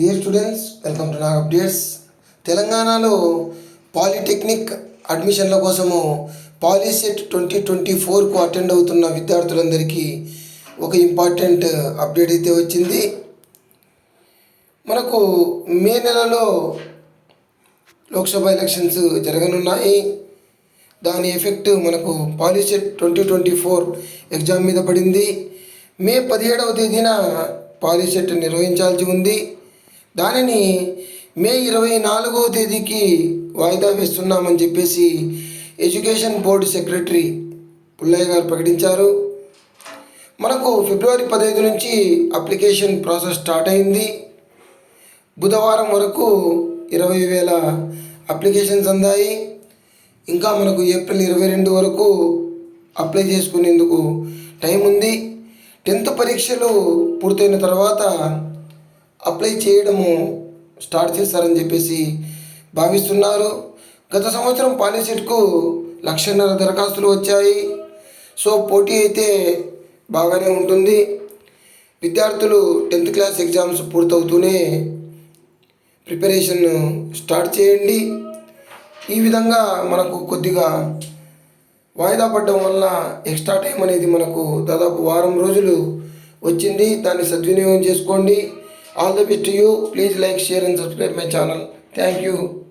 Dear students welcome to నా updates తెలంగాణలో polytechnic అడ్మిషన్ల కోసము పాలిసెట్ ట్వంటీ ట్వంటీ ఫోర్కు అటెండ్ అవుతున్న విద్యార్థులందరికీ ఒక ఇంపార్టెంట్ అప్డేట్ అయితే వచ్చింది. మనకు మే నెలలో లోక్సభ ఎలక్షన్స్ జరగనున్నాయి. దాని ఎఫెక్ట్ మనకు POLYCET twenty twenty four exam మీద పడింది. మే పదిహేడవ తేదీన పాలిసెట్ నిర్వహించాల్సి ఉంది. దానిని మే ఇరవై నాలుగవ తేదీకి వాయిదా వేస్తున్నామని చెప్పేసి ఎడ్యుకేషన్ బోర్డు సెక్రటరీ పుల్లయ్య గారు ప్రకటించారు. మనకు ఫిబ్రవరి పదహైదు నుంచి అప్లికేషన్ ప్రాసెస్ స్టార్ట్ అయింది. బుధవారం వరకు ఇరవై వేల అప్లికేషన్స్ అందాయి. ఇంకా మనకు ఏప్రిల్ ఇరవై రెండు వరకు అప్లై చేసుకునేందుకు టైం ఉంది. టెన్త్ పరీక్షలు పూర్తయిన తర్వాత అప్లై చేయడము స్టార్ట్ చేస్తారని చెప్పేసి భావిస్తున్నారు. గత సంవత్సరం పాలిసెట్కు లక్షన్నర దరఖాస్తులు వచ్చాయి. సో పోటీ అయితే బాగానే ఉంటుంది. విద్యార్థులు టెన్త్ క్లాస్ ఎగ్జామ్స్ పూర్తవుతూనే ప్రిపరేషన్ స్టార్ట్ చేయండి. ఈ విధంగా మనకు కొద్దిగా వాయిదా పడడం వల్ల ఎక్స్ట్రా టైం అనేది మనకు దాదాపు వారం రోజులు వచ్చింది. దాన్ని సద్వినియోగం చేసుకోండి. All the best to you. Please like, share and subscribe my channel. Thank you.